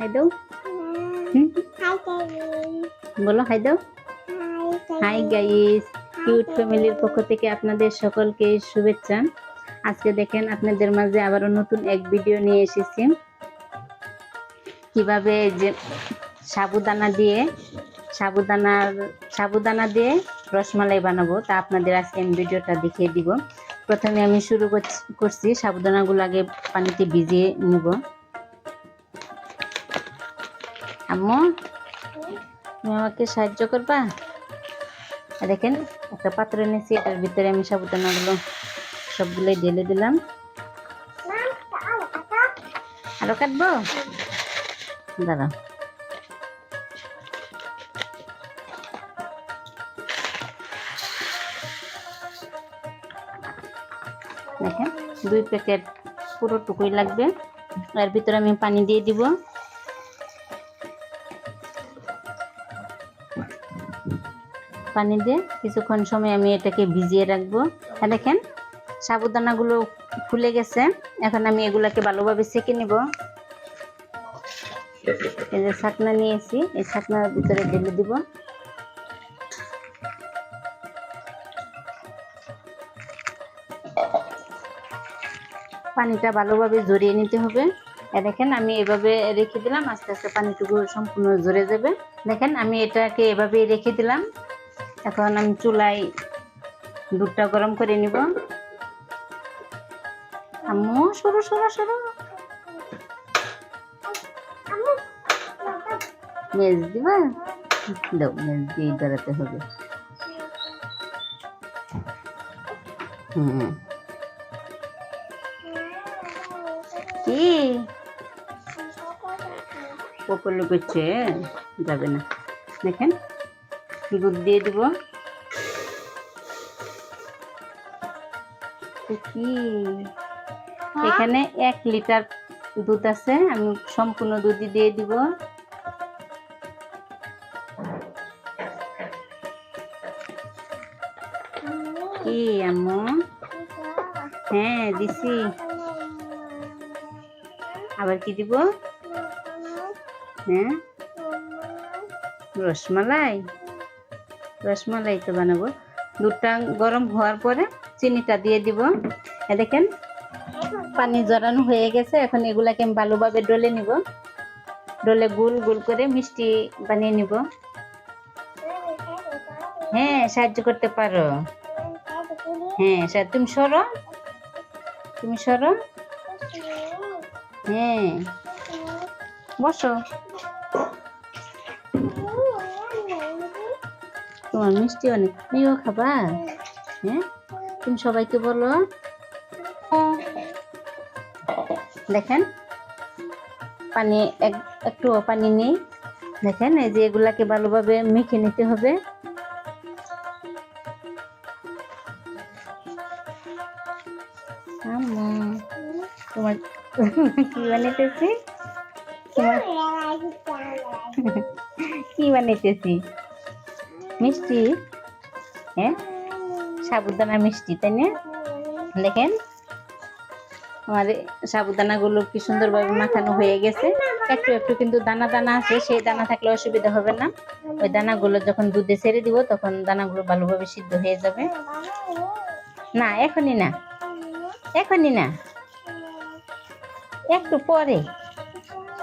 High দাও বলো high দাও হাই গাইস কিউট ফ্যামিলির পক্ষ থেকে আপনাদের সকলকে শুভেচ্ছা। আজকে দেখেন আপনাদের মাঝে আবারও নতুন এক ভিডিও নিয়ে এসেছি। কীভাবে যে সাবুদানা দিয়ে সাবুদানার সাবুদানা দিয়ে রসমালাই বানাবো তা আপনাদের আজকে আমি ভিডিওটা দেখিয়ে দিব। প্রথমে আমি শুরু করছি- করছি। সাবুদানাগুলো আগে পানিতে ভিজিয়ে নেব। আম্মু তুমি আমাকে সাহায্য করবা? দেখেন, একটা পাত্র এনেছি, এটার ভিতরে আমি সাবুদানাগুলো সবগুলোই ঢেলে দিলাম। আরও কাটবো? দাঁড়াও। দেখেন, দুই প্যাকেট পুরো টুকুই লাগবে। এর ভিতরে আমি পানি দিয়ে দিব। পানি দিয়ে কিছুক্ষণ সময় আমি এটাকে ভিজিয়ে রাখব। আর দেখেন, সাবুদানাগুলো ফুলে গেছে। এখন আমি এগুলাকে ভালোভাবে সেঁকে নিব। এই যে ছাকনা নিয়েছি, এই ছাকনার ভিতরে ঢেলে দিব। পানিটা ভালোভাবে জড়িয়ে নিতে হবে। দেখেন, আমি এভাবে রেখে দিলাম, আস্তে আস্তে পানিটুকু সম্পূর্ণ জড়ে যাবে। দেখেন, আমি এটাকে এভাবেই রেখে দিলাম। এখন আমি চুলায় দুধটা গরম করে নিব। আম্মু, সরো সরো সরো। মেজ দিবা? দাও, মেজ দিয়ে দাঁড়াতে হবে। হুম। কি? পপলো করছে? যাবে না। দেখেন। দুধ দিয়ে দিব। কি এখানে এক লিটার দুধ আছে আমি সম্পূর্ণ দুধই দিয়ে দিব। কি আম্মু? হ্যাঁ দিছি। আবার কি দিব? হ্যাঁ? রসমালাই? রসমালাই তো বানাবো। দুধটা গরম হওয়ার পরে চিনিটা দিয়ে দিব। এ দেখেন, পানি জড়ানো হয়ে গেছে। এখন এগুলাকে আমি ভালোভাবে ডলে নিব। ডলে গুল গুল করে মিষ্টি বানিয়ে নিব। হ্যাঁ সাহায্য করতে পারো। হ্যাঁ স্যার তুমি সরো। তুমি সরো। হ্যাঁ বসো। তোমার মিষ্টি অনেক প্রিয় খাবার। হ্যাঁ? তুমি সবাইকে বলো। দেখেন পানি এক একটু পানি নেই। দেখেন এই যে এগুলাকে ভালোভাবে মেখে নিতে হবে। তোমার কি বানাইতেছি? তোমার কি বানাইতেছি? মিষ্টি? হ্যাঁ সাবুদানা মিষ্টি, তাই না? দেখেন, আমার সাবুদানাগুলো কি সুন্দরভাবে মাখানো হয়ে গেছে। একটু একটু কিন্তু দানা দানা আছে, সেই দানা থাকলে অসুবিধা হবে না। ওই দানাগুলো যখন দুধে ছেড়ে দিব, তখন দানাগুলো ভালোভাবে সিদ্ধ হয়ে যাবে। না, এখনই না। এখনই না। একটু পরে।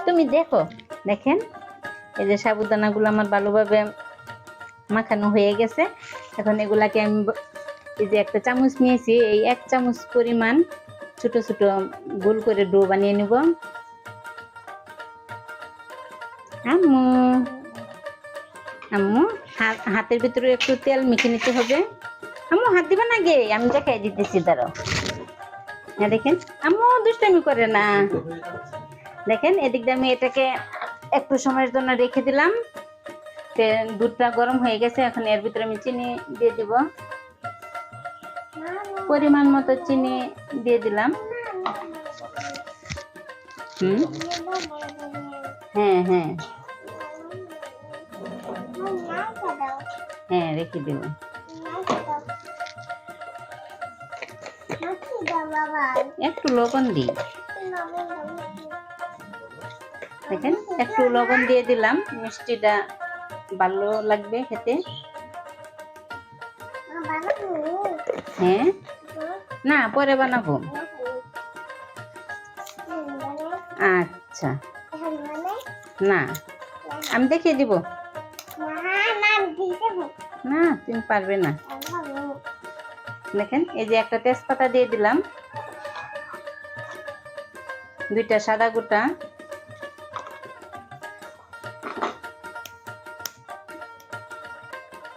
তুমি দেখো, দেখেন, এই যে সাবুদানাগুলো আমার ভালোভাবে মাখানো হয়ে গেছে। এখন এগুলাকে আমি এই যে একটা চামচ নিয়েছি, এই এক চামচ পরিমাণ ছোট ছোট গোল করে ডো বানিয়ে নিব। আম্মু আম্মু হাতের ভিতরে একটু তেল মেখে নিতে হবে। আম্মু, হাত দিবা না গে? আমি দেখাই দিতেছি, দাঁড়াও। হ্যাঁ দেখেন। আম্মু, দুষ্টামি করে না। দেখেন, এদিক দিয়ে আমি এটাকে একটু সময়ের জন্য রেখে দিলাম। দুধটা গরম হয়ে গেছে এখন এর ভিতরে আমি চিনি দিয়ে দিব। পরিমাণ মতো চিনি দিয়ে দিলাম। হুম? হ্যাঁ হ্যাঁ। হ্যাঁ রেখে দিব একটু লবণ দিই। দেখেন একটু লবণ দিয়ে দিলাম মিষ্টিটা ভালো লাগবে খেতে? হ্যাঁ? না পরে বানাবো। আচ্ছা। না আমি দেখিয়ে দিব। না তুমি পারবে না। দেখেন এই যে একটা তেজপাতা দিয়ে দিলাম। দুইটা সাদা গোটা।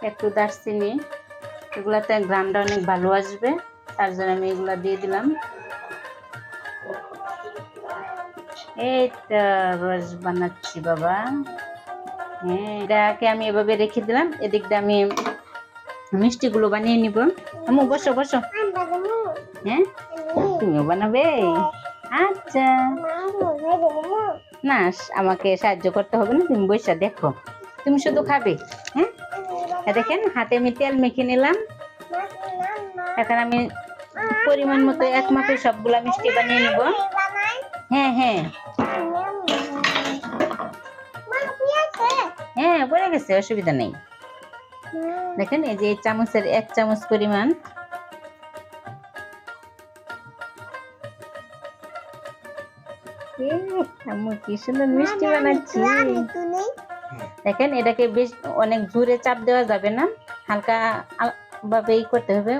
একটু দারচিনি, এগুলাতে গ্রামটা অনেক ভালো আসবে, তার জন্য আমি এগুলা দিয়ে দিলাম। এই তো রস বানাচ্ছি বাবা। হ্যাঁ এটাকে আমি এভাবে রেখে দিলাম এদিক দিয়ে আমি মিষ্টিগুলো বানিয়ে নিব। আমু, বসো বসো। হ্যাঁ তুমিও বানাবে? আচ্ছা। না, আমাকে সাহায্য করতে হবে না, তুমি বসে দেখো। তুমি শুধু খাবে হ্যাঁ? দেখেন, হাতে আমি তেল মেখে নিলাম। এখন আমি পরিমাণ মতো এক মাপে সবগুলা মিষ্টি বানিয়ে নিব। হ্যাঁ হ্যাঁ। হ্যাঁ পড়ে গেছে, অসুবিধা নেই। দেখেন, এই যে চামচের এক চামচ পরিমাণ। কি সুন্দর মিষ্টি বানাচ্ছি। দেখেন এটাকে বেশ অনেক জোরে চাপ দেওয়া যাবে না। হালকা আল- ভাবে ই করতে হবে।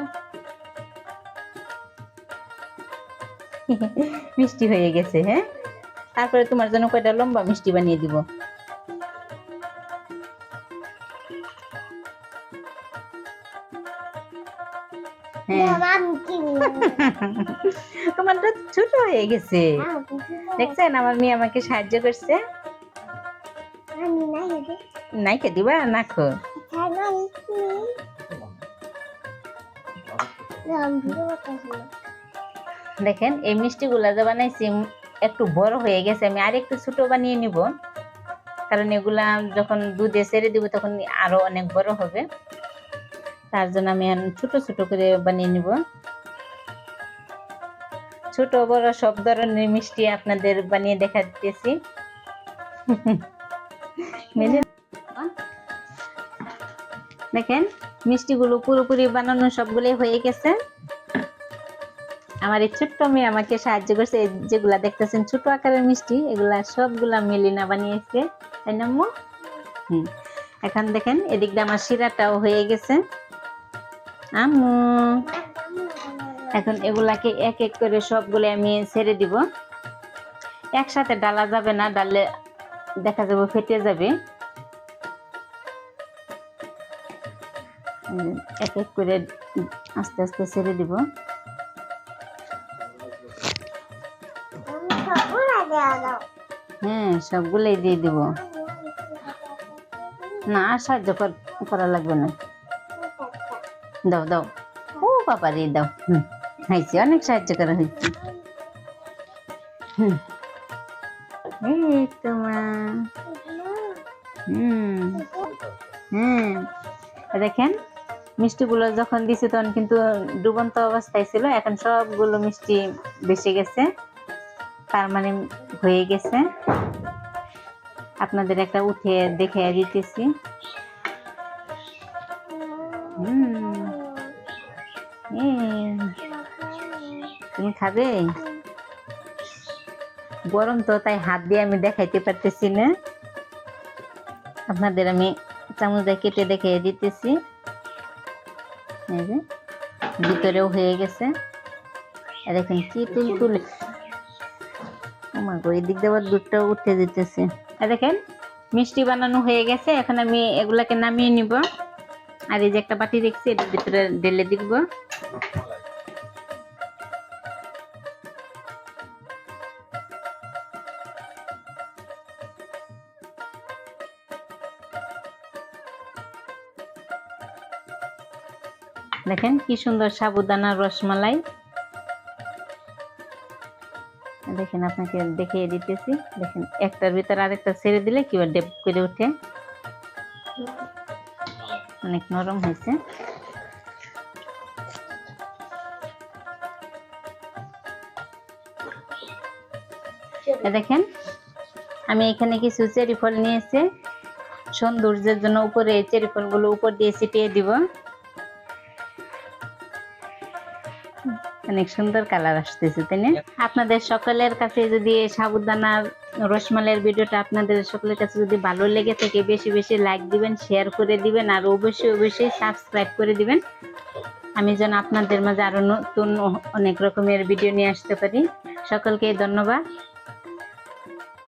মিষ্টি হয়ে গেছে হ্যাঁ? তারপরে তোমার জন্য কয়টা লম্বা মিষ্টি বানিয়ে দিব। হ্যাঁ। তোমারটা ছোট হয়ে গেছে। দেখছেন আমার মেয়ে আমাকে সাহায্য করছে। নাইকে দিবা নাখো দেখেন এই মিষ্টিগুলা যে বানাইছি একটু বড় হয়ে গেছে আমি আর একটু ছোট বানিয়ে নিব। কারণ এগুলা যখন দুধে ছেড়ে দিব তখন আরও অনেক বড় হবে। তার জন্য আমি ছোট ছোট করে বানিয়ে নিব। ছোট বড় সব ধরনের মিষ্টি আপনাদের বানিয়ে দেখা মেনে দেখেন মিষ্টিগুলো পুরোপুরি বানানো সবগুলোই হয়ে গেছে। আমার এই ছোট্ট মেয়ে আমাকে সাহায্য করছে। যেগুলা দেখতেছেন ছোট আকারের মিষ্টি এগুলা সবগুলা মেলিনা বানিয়েছে। তাই না? হুম। এখন দেখেন এদিক দিয়ে আমার শিরাটাও হয়ে গেছে। আম্মু এখন এগুলাকে এক এক করে সবগুলো আমি ছেড়ে দিব। একসাথে ডালা যাবে না ডাললে দেখা যাবে, ফেটে যাবে। এক এক করে আস্তে আস্তে ছেড়ে দিব। হ্যাঁ সবগুলোই দিয়ে দিব। না সাহায্য কর- লাগবে না। দাও দাও। ও, বাবা রে, দাও। হুম হয়েছে অনেক সাহায্য করা হয়েছে। হুম। হুম। হুম। দেখেন, মিষ্টিগুলো যখন দিছে তখন কিন্তু ডুবন্ত অবস্থায় ছিল, এখন সবগুলো মিষ্টি বেসে গেছে, তার মানে হয়ে গেছে। আপনাদের একটা উঠে দেখে দিতেছি। তুমি খাবে? গরম তো, তাই হাত দিয়ে আমি দেখাইতে পারতেছি না। আপনাদের আমি চামচ দিয়ে কেটে দেখে দিতেছি। যে, ভিতরেও হয়ে গেছে। দেখেন কি তুল তুলে? আমার গো এদিক দিয়ে আবার দুধটাও উঠে দিতেছে আর দেখেন মিষ্টি বানানো হয়ে গেছে। এখন আমি এগুলাকে নামিয়ে নিব। আর এই যে একটা বাটি রেখেছি এটার ভিতরে ঢেলে দিব। দেখেন কি সুন্দর সাবুদানা রসমালাই। দেখেন আপনাকে দেখিয়ে দিতেছি। দেখেন, একটার ভিতরে আরেকটা ছেড়ে দিলে কি ডেপ করে উঠে। অনেক নরম হয়েছে। দেখেন, আমি এখানে কিছু চেরি ফল নিয়েছি। সৌন্দর্যের জন্য উপরে চেরি ফলগুলো উপর দিয়ে ছিটিয়ে দিব। অনেক সুন্দর কালার আসতেছে তাই না? আপনাদের সকলের কাছে যদি এই সাবুদানার রসমালের ভিডিওটা আপনাদের সকলের কাছে যদি ভালো লেগে থাকে বেশি বেশি লাইক দিবেন শেয়ার করে দিবেন আর অবশ্যই অবশ্যই সাবস্ক্রাইব করে দিবেন। আমি যেন আপনাদের মাঝে আরও নতুন অনেক রকমের ভিডিও নিয়ে আসতে পারি। সকলকে ধন্যবাদ।